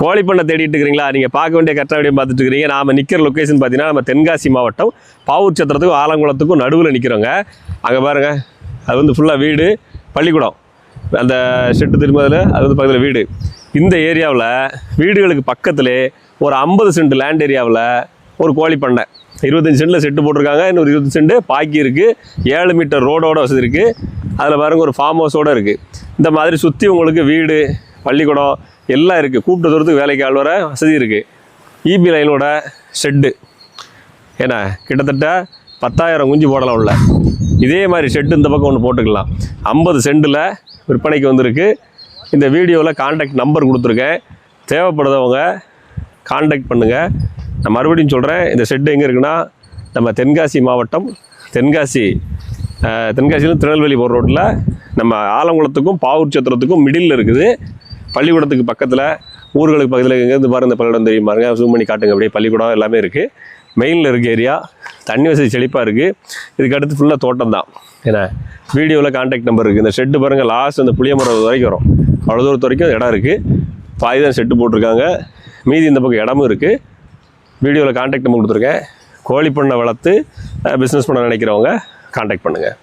கோழி பண்ணை தேடிட்டு இருக்கிறீங்களா? நீங்கள் பார்க்க வேண்டிய கரெக்டாக வீடியோ பார்த்துட்டு இருக்கிறீங்க. நாம் நிற்கிற லொக்கேஷன் பார்த்தீங்கன்னா நம்ம தென்காசி மாவட்டம் பாவூர் சத்திரத்துக்கும் ஆலங்குளத்துக்கும் நடுவில் நிற்கிறோங்க அங்கே பாருங்கள் அது வந்து ஃபுல்லாக வீடு. பள்ளிக்கூடம். அந்த ஷெட்டு திரும்பதில் அது வந்து பக்கத்தில் வீடு. இந்த ஏரியாவில் வீடுகளுக்கு பக்கத்தில் ஒரு ஐம்பது சென்ட் லேண்ட் ஏரியாவில் ஒரு கோழி பண்ணை இருபத்தஞ்சு சென்டில் செட்டு போட்டிருக்காங்க. இன்னொரு இருபது சென்ட் பாக்கி இருக்குது ஏழு மீட்டர் ரோடோட வசதி இருக்குது அதில் பாருங்க ஒரு ஃபார்ம் ஹவுஸோடு இருக்குது இந்த மாதிரி சுற்றி உங்களுக்கு வீடு பள்ளிக்கூடம் எல்லாம் இருக்குது கூப்பிட்டு தூரத்துக்கு வேலைக்கு ஆள் வர வசதி இருக்குது இபி லைனோட ஷெட்டு ஏன்னா கிட்டத்தட்ட பத்தாயிரம் குஞ்சு போடலாம் உள்ள. இதே மாதிரி ஷெட்டு இந்த பக்கம் ஒன்று போட்டுக்கலாம். ஐம்பது சென்டில் விற்பனைக்கு வந்திருக்கு. இந்த வீடியோவில் காண்டாக்ட் நம்பர் கொடுத்துருக்கேன். தேவைப்படுறவங்க காண்டாக்ட் பண்ணுங்கள் நான் மறுபடியும் சொல்கிறேன் இந்த ஷெட்டு எங்கே இருக்குன்னா நம்ம தென்காசி மாவட்டம் தென்காசி தென்காசியிலும் திருநெல்வேலி போகிற ரோட்டில் நம்ம ஆலங்குளத்துக்கும் பாவூர் சத்திரத்துக்கும் மிடில் இருக்குது. பள்ளிக்கூடத்துக்கு பக்கத்தில் ஊர்களுக்கு பக்கத்தில் எங்கேருந்து பாருங்க இந்த பள்ளிக்கூடம் தெரியும் பாருங்க. ஜூம் பண்ணி காட்டுங்க. அப்படியே பள்ளிக்கூடம் எல்லாமே இருக்குது மெயினில் இருக்க ஏரியா தண்ணி வசதி செழிப்பாக இருக்குது இதுக்கு அடுத்து ஃபுல்லாக தோட்டம் தான். ஏன்னா வீடியோவில் காண்டாக்ட் நம்பர் இருக்குது இந்த ஷெட்டு பாருங்கள் லாஸ்ட் அந்த புளியமரம் வரைக்கும் வரும். அவ்வளோ தூரத்து வரைக்கும் இடம் இருக்குது பாதி தான் ஷெட்டு போட்டிருக்காங்க. மீதி இந்த பக்கம் இடமும் இருக்குது வீடியோவில் காண்டாக்ட் நம்பர் கொடுத்துருக்கேன். கோழி பண்ணை வளர்த்து பிஸ்னஸ் பண்ண நினைக்கிறவங்க காண்டாக்ட் பண்ணுங்கள்